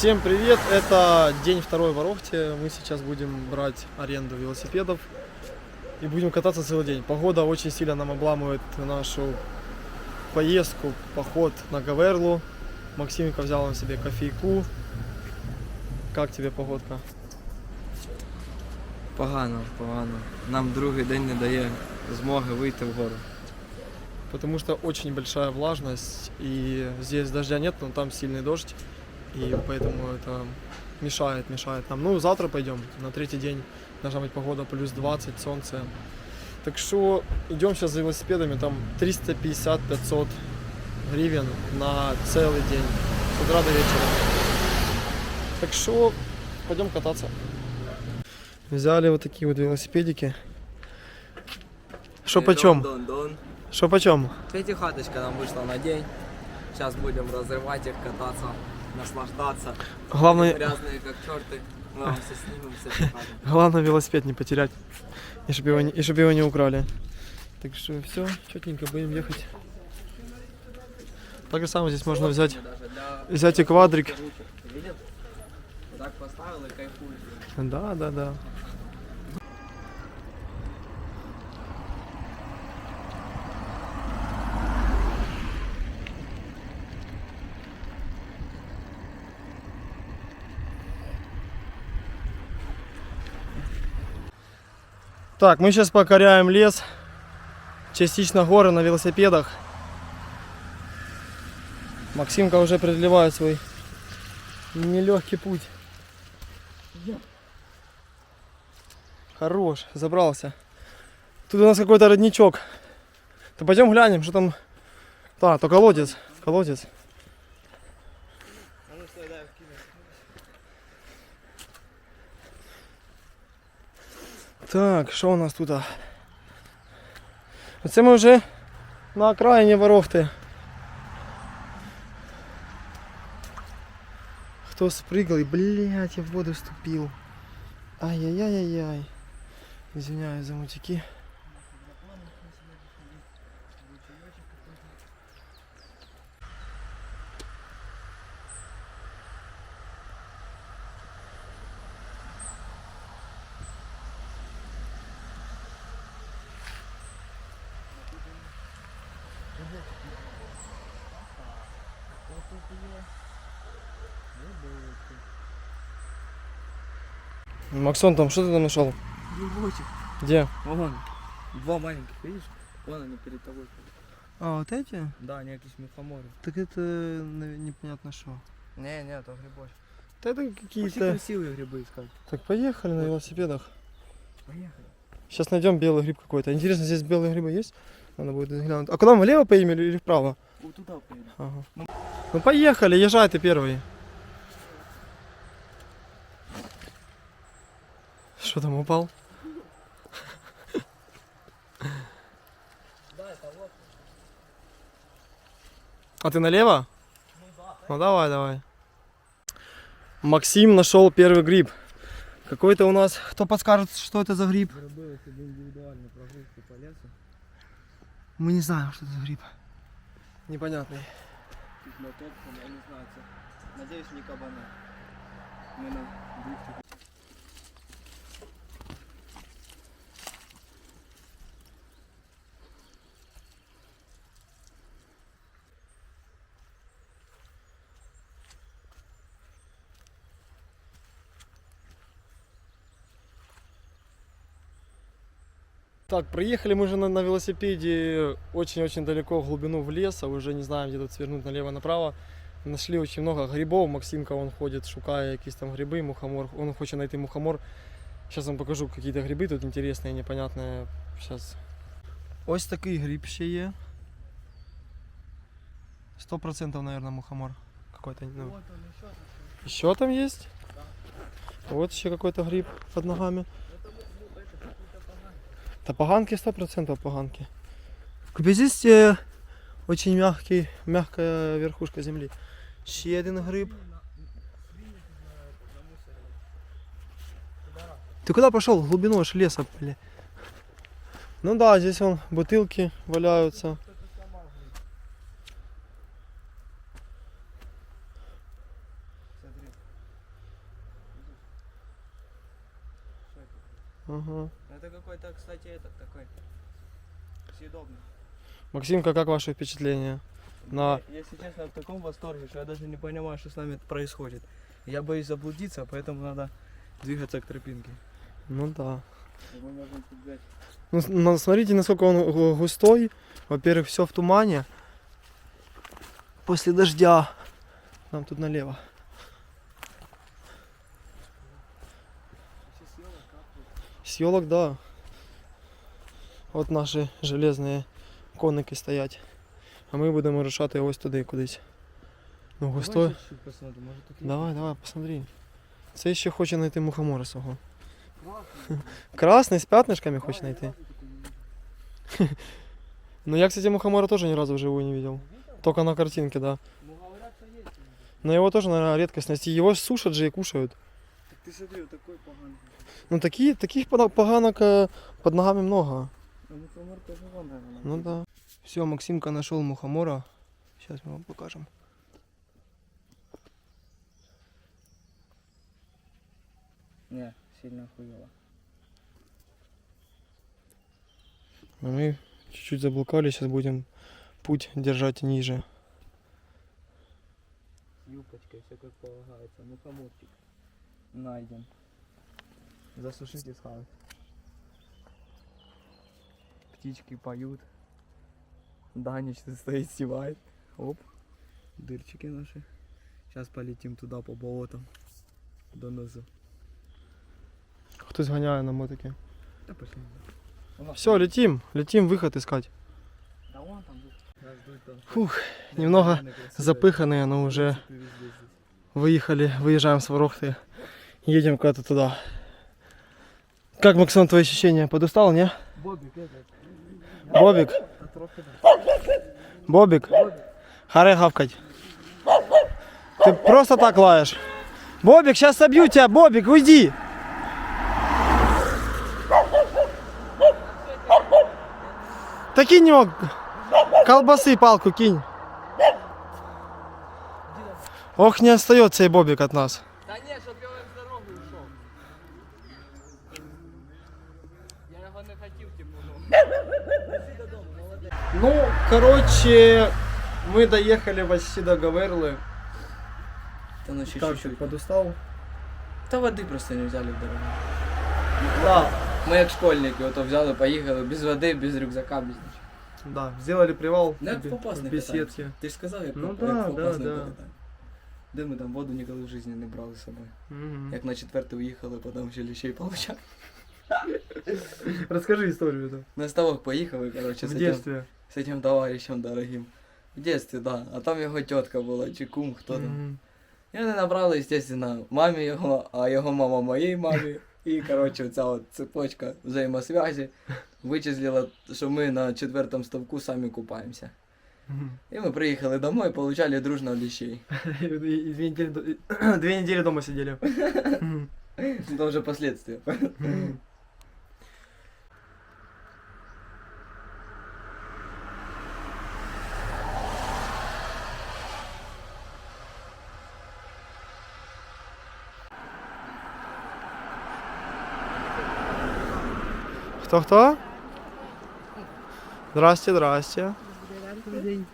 Всем привет! Это день второй в Орохте. Мы сейчас будем брать аренду велосипедов и будем кататься целый день. Погода очень сильно нам обламывает нашу поездку, поход на Гаверлу. Максимка взял на себе кофейку. Как тебе погодка? Погано, погано. Нам другий день не дає змоги вийти вгору. Потому что очень большая влажность и здесь дождя нет, но там сильный дождь. И поэтому это мешает, мешает нам. Ну, завтра пойдем. На третий день должна быть погода плюс 20, солнце. Так что идем сейчас за велосипедами. Там 350-500 гривен на целый день. С утра до вечера. Так что пойдем кататься. Взяли вот такие вот велосипедики. Что почем? Что почем? Пятихаточка нам вышла на день. Сейчас будем разрывать их, кататься, наслаждаться. Главное, Грязные как черты. Мы вам все снимем, все покажем. Главное велосипед не потерять. И чтобы его не, и чтоб его не украли. Так что все, четненько будем ехать. Так же самое здесь можно взять, Даже для взять и квадрик. Так поставил и. Да, да, да. Так, мы сейчас покоряем лес, частично горы на велосипедах. Максимка уже преодолевает свой нелегкий путь. Хорош, забрался. Тут у нас какой-то родничок. То пойдем глянем, что там. Да, то колодец. Колодец. Так, що у нас тут? Оце ми вже на окраїні ворохти. Кто спрыгал и, блядь, я в воду вступил. Ай-яй-яй-яй-яй. Извиняюсь за мутики. Максон, там что ты там нашел? Грибочек. Где? Вон. Два маленьких, видишь? Вон они перед тобой. А, вот эти? Да, они якісь мухомори. Так это непонятно что. Не, не, то грибочки. Да это Какие какие-то... красивые грибы искать. Так поехали на велосипедах. Поехали. Сейчас найдем белый гриб какой-то. Интересно, здесь белые грибы есть? Надо будет глянуть. А куда мы, влево поедем или или вправо? Вот туда поедем. Ага. Ну поехали, езжай ты первый. Что там упал? А ты налево? Ну давай, давай. Максим нашел первый гриб. Какой-то у нас. Кто подскажет, что это за гриб? Зробили собі індивідуальну прогулку по лесу. Мы не знаем, что это за гриб. Непонятный. На топком, я не знаю, це. Надіюсь, не кабана. Ми на дрифті. Так, проехали мы же на, на велосипеде очень-очень далеко в глубину в лес, а уже не знаем, где тут свернуть налево-направо. Нашли очень много грибов. Максимка он ходит, шукая якісь там гриби, мухомор. Он хочет найти мухомор. Сейчас вам покажу какие-то грибы тут интересные, непонятные. Сейчас. Ось такий гриб ще є. Сто процентов, наверное, мухомор. Какой-то. Ну. Еще там есть? Вот еще какой-то гриб под ногами. Да поганки сто процентов поганки. Здесь э, очень мягкий, мягкая верхушка земли. Ще один гриб. Ты куда пошел? В глубину аж леса, бля. Ну да, здесь вон бутылки валяются. Ага. Это какой-то, кстати, этот такой съедобный. Максимка, как ваши впечатления? На... Я, если честно, в таком восторге, что я даже не понимаю, что с нами происходит. Я боюсь заблудиться, поэтому надо двигаться к тропинке. Ну да. Ну, смотрите, насколько он гу- густой. Во-первых, все в тумане. После дождя. Нам тут налево. С елок, да. От наші железні коники стоять. А ми будемо рушати ось туди кудись. Ну, Давай может тут Давай, давай, посмотри. Це ще хоче знайти мухомора свого. Красный. Красний з п'ятнишками Да, хоче знайти. видел. Ну я, кстати, мухомора тоже ни разу вживую не видел. Только на картинке, да. Ну. Но его тоже, наверное, редкость найти. Его сушат же и кушают. Так ты смотри, вот такой поганый. Ну такі, таких поганок под ногами много. Мухомор тоже вон, наверное. Ну да. Все, Максимка нашел мухомора. Сейчас мы вам покажем. Не, сильно хуево. А мы чуть-чуть заблукали, сейчас будем путь держать ниже. С юбкочкой, все как полагается. Мухоморчик найден. Засушить и схавать. Птички поют. Данич стоит, севает. Оп. Дырчики наши. Сейчас полетим туда по болотам. До носу. Хтось ганяє на мотике. Да пошли. Все, летим, летим, выход искать. Да вон там. Нас ждут там. Фух, немного запыханные, но уже выехали, выезжаем с Ворохты. Едем куда-то туда. Как, Максон, твои ощущения? Подустал, не? Бобик. Бобик. Бобик, харе гавкать. Ты просто так лаешь. Бобик, сейчас собью тебя, Бобик, уйди. Да кинь его, колбасы палку кинь. Ох, не остается и Бобик от нас. Да не, щоб я з дороги ушов. Я його не хотів, типу, ну. Іди додому, молодець. Ну, короче, мы доехали почти до Гаверли. Та ну ще Как, чуть-чуть. подустал? Та води просто не взяли в дорогу. Да, Ми як школьники, ото взяли, поїхали без води, без рюкзака, без нічого. да, сделали привал Ну, як в бе- попасти в беседке. Ти ж сказав, як, Ну поп- да, як да, попасти да. покатати. Де ми там воду ніколи в житті не брали з собою. Мгм. Як на четвертий уїхали, потім ще ліщей получали. Расскажи историю эту. На ставок поїхали, коротше, В з этим, детстве. з этим товаришем дорогим. В детстве, да. А там його тітка була, чи кум, хто там. Мгм. І вони набрали, естественно, мамі його, а його мама моїй мамі. І, коротше, ця от цепочка взаємосвязі вичислила, що ми на четвертому ставку самі купаємося. Мгм. І ми приїхали домой, получали дружно ліщей. И Две недели, до- две недели дома сидели. Мгм. Це вже последствия. Мгм. Хто хто? Здрасте, здрасте. Добрий день.